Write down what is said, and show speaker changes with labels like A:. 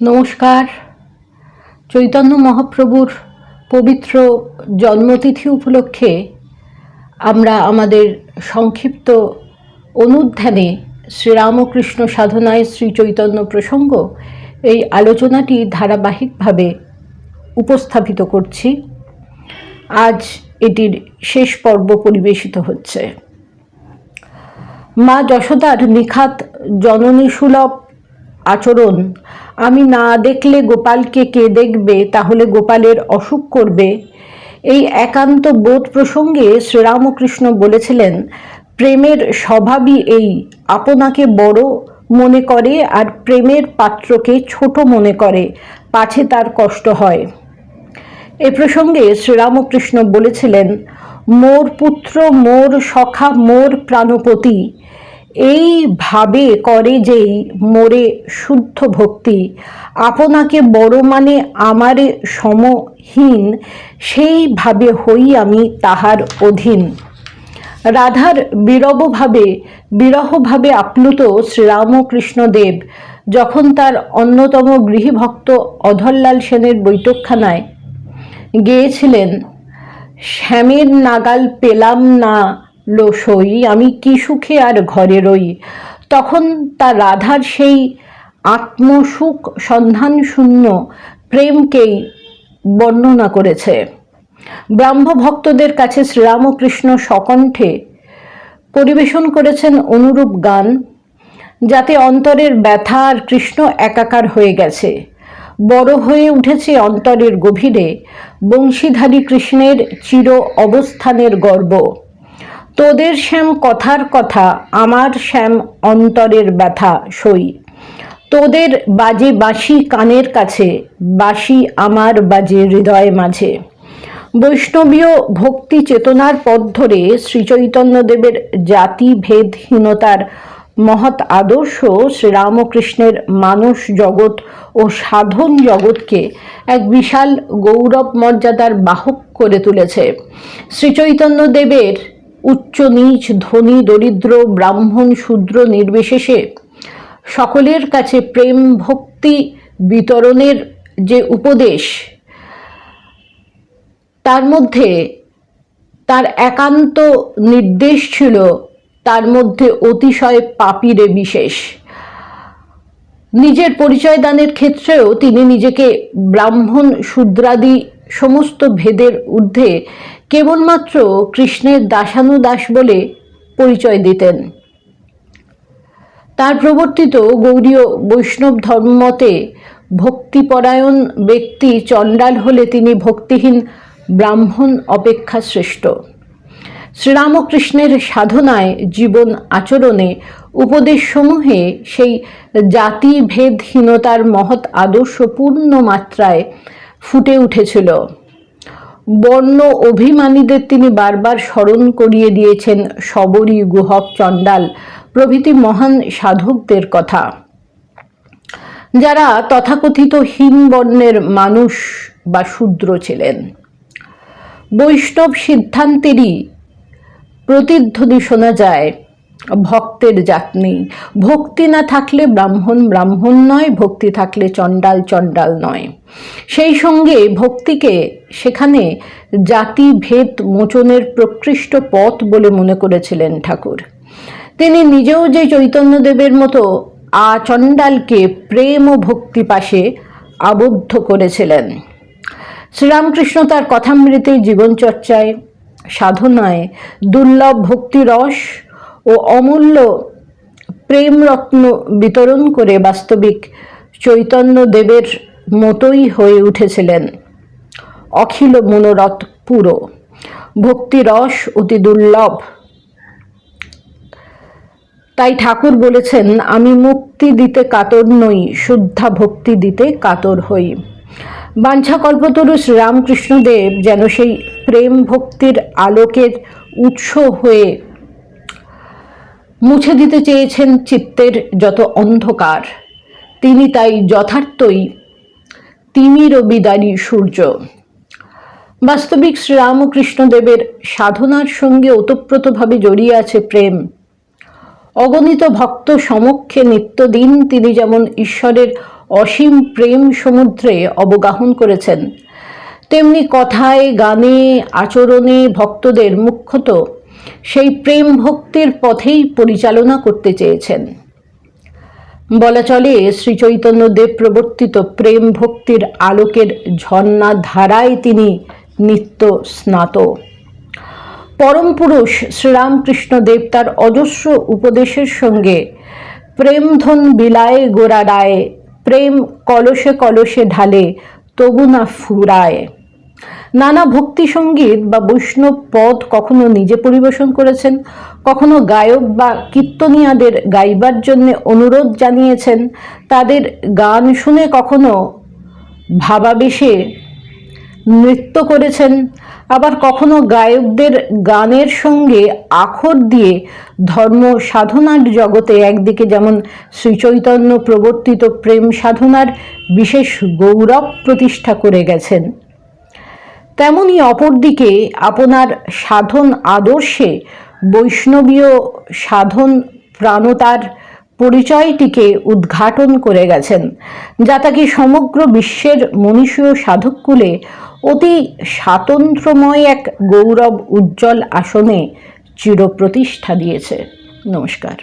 A: নমস্কার। চৈতন্য মহাপ্রভুর পবিত্র জন্মতিথি উপলক্ষে আমরা আমাদের সংক্ষিপ্ত অনুধ্যানে শ্রীরামকৃষ্ণ সাধনায় শ্রী চৈতন্য প্রসঙ্গ এই আলোচনাটি ধারাবাহিকভাবে উপস্থাপিত করছি। আজ এটির শেষ পর্ব পরিবেশিত হচ্ছে। মা যশোদার নিখাত জননী সুলভ আচরণ আমি না দেখলে গোপালকে কে দেখবে? তাহলে গোপালের অসুখ করবে। এই একান্ত বোধ প্রসঙ্গে শ্রীরামকৃষ্ণ বলেছিলেন, প্রেমের স্বভাবই এই। আপনাকে বড় মনে করে আর প্রেমের পাত্রকে ছোট মনে করে। পাছে তার কষ্ট হয়। এ প্রসঙ্গে শ্রীরামকৃষ্ণ বলেছিলেন, মোর পুত্র, মোর সখা, মোর প্রাণপতি। এই ভাবে করে যেই মোরে শুদ্ধ ভক্তি, আপনাকে বড় মানে আমারে সমহীন সেই ভাবে হই আমি তাহার অধীন। রাধার বিরবভাবে, বিরহভাবে আপ্লুত শ্রীরামকৃষ্ণদেব, যখন তার অন্যতম গৃহীভক্ত অধরলাল সেনের বৈঠকখানায় গিয়েছিলেন, শ্যামের নাগাল পেলাম না সই আমি কি সুখে আর ঘরে রই? তখন তার রাধার সেই আত্মসুখ সন্ধান শূন্য প্রেমকেই বর্ণনা করেছে। ব্রাহ্ম ভক্তদের কাছে শ্রীরামকৃষ্ণ সকণ্ঠে পরিবেশন করেছেন অনুরূপ গান, যাতে অন্তরের ব্যথা আর কৃষ্ণ একাকার হয়ে গেছে। বড় হয়ে উঠেছে অন্তরের গভীরে বংশীধারী কৃষ্ণের চির অবস্থানের গর্ব। তোদের শ্যাম কথার কথা, আমার শ্যাম অন্তরের ব্যথা সই। তোদের বাজে বাঁশি কানের কাছে, বাঁশি আমার বাজে হৃদয় মাঝে। বৈষ্ণবীয় ভক্তি চেতনার পথ ধরে শ্রীচৈতন্যদেবের জাতি ভেদহীনতার মহৎ আদর্শ শ্রীরামকৃষ্ণের মানুষ জগৎ ও সাধন জগৎকে এক বিশাল গৌরব মর্যাদার বাহক করে তুলেছে। শ্রীচৈতন্যদেবের উচ্চ নীচ, ধনী, দরিদ্র, ব্রাহ্মণ, শূদ্র, নির্বিশেষে সকলের কাছে প্রেম, ভক্তি, বিতরণের যে উপদেশ, তার মধ্যে তার একান্ত নির্দেশ ছিল, তার মধ্যে অতিশয় পাপিরে বিশেষ। নিজের পরিচয় দানের ক্ষেত্রেও তিনি নিজেকে ব্রাহ্মণ, শূদ্রাদি সমস্ত ভেদের ঊর্ধ্বে কেবলমাত্র কৃষ্ণের দাসানুদাস বলে পরিচয় দিতেন। তার প্রবর্তিত গৌরীয় বৈষ্ণব ধর্মমতে ভক্তিপরায়ণ ব্যক্তি চণ্ডাল হলে তিনি ভক্তিহীন ব্রাহ্মণ অপেক্ষা শ্রেষ্ঠ। শ্রীরামকৃষ্ণের সাধনায় জীবন আচরণে উপদেশসমূহে সেই জাতিভেদহীনতার মহৎ আদর্শ পূর্ণ মাত্রায় ফুটে উঠেছিল। বর্ণ অভিমানীদের তিনি বারবার স্মরণ করিয়ে দিয়েছেন শবরী গুহক চণ্ডাল, প্রভৃতি মহান সাধকদের কথা। যারা তথাকথিত হীন বর্ণের মানুষ বা শূদ্র ছিলেন। বৈষ্ণব সিদ্ধান্তেরই প্রতিধ্বনি শোনা যায়। ভক্তের জাত নেই ভক্তি না থাকলে ব্রাহ্মণ ব্রাহ্মণ নয়, ভক্তি থাকলে চণ্ডাল চণ্ডাল নয়। সেই সঙ্গে ভক্তিকে সেখানে জাতি ভেদ মোচনের প্রকৃষ্ট পথ বলে মনে করেছিলেন ঠাকুর। তিনি নিজেও যে চৈতন্যদেবের মতো আ আচণ্ডালকে প্রেম ও ভক্তি পাশে আবদ্ধ করেছিলেন। শ্রীরামকৃষ্ণ তার কথামৃতে জীবনচর্চায়, সাধনায় দুর্লভ ভক্তিরস ও অমূল্য প্রেম রত্ন বিতরণ করে বাস্তবিক চৈতন্য দেবের মতোই হয়ে উঠেছিলেন। অখিল মনোরথ পুরো। ভক্তিরস অতি দুর্লভ। তাই ঠাকুর বলেছেন, আমি মুক্তি দিতে কাতর নই, শুদ্ধা ভক্তি দিতে কাতর হই। বাঞ্ছাকল্পতরু শ্রীরামকৃষ্ণদেব যেন সেই প্রেম ভক্তির আলোকের উৎস হয়ে মুছে দিতে চেয়েছেন চিত্তের যত অন্ধকার। তিনি তাই যথার্থই তিমির ও বিদারী সূর্য। বাস্তবিক শ্রীরামকৃষ্ণদেবের সাধনার সঙ্গে ওতপ্রোতভাবে জড়িয়ে আছে প্রেম। অগণিত ভক্ত সমক্ষে নিত্যদিন তিনি যেমন ঈশ্বরের অসীম প্রেম সমুদ্রে অবগাহন করেছেন, তেমনি কথায়, গানে, আচরণে ভক্তদের মুখ্যত সেই প্রেম ভক্তির পথেই পরিচালনা করতে চেয়েছেন। বলা চলে, শ্রী চৈতন্য দেব প্রবর্তিত প্রেম ভক্তির আলোকের ঝর্ণা ধারায় তিনি নিত্য স্নাত। পরম পুরুষ শ্রীরামকৃষ্ণ দেব তার অজস্র উপদেশের সঙ্গে প্রেমধন বিলায় গোড়াডায় প্রেম কলসে কলসে ঢালে তবু না ফুরায়। নানা ভক্তি সংগীত বা বৈষ্ণব পদ কখনো নিজে পরিবেশন করেছেন, কখনো গায়ক বা কীর্তনিয়াদের গাইবার জন্য অনুরোধ জানিয়েছেন, তাদের গান শুনে কখনো ভাবাবেশে নৃত্য করেছেন, আবার কখনো গায়কদের গানের সঙ্গে আখর দিয়ে ধর্ম সাধনার জগতে একদিকে যেমন শ্রীচৈতন্য প্রবর্তিত প্রেম সাধনার বিশেষ গৌরব প্রতিষ্ঠা করে গেছেন। তেমনি অপরদিকে আপনার সাধন আদর্শে বৈষ্ণবীয় সাধন প্রাণতার পরিচয়টিকে উদ্ঘাটন করে গেছেন, যা তাকে সমগ্র বিশ্বের মনীষীয় সাধককুলে অতি স্বাতন্ত্র্যময় এক গৌরব উজ্জ্বল আসনে চিরপ্রতিষ্ঠা দিয়েছে। নমস্কার।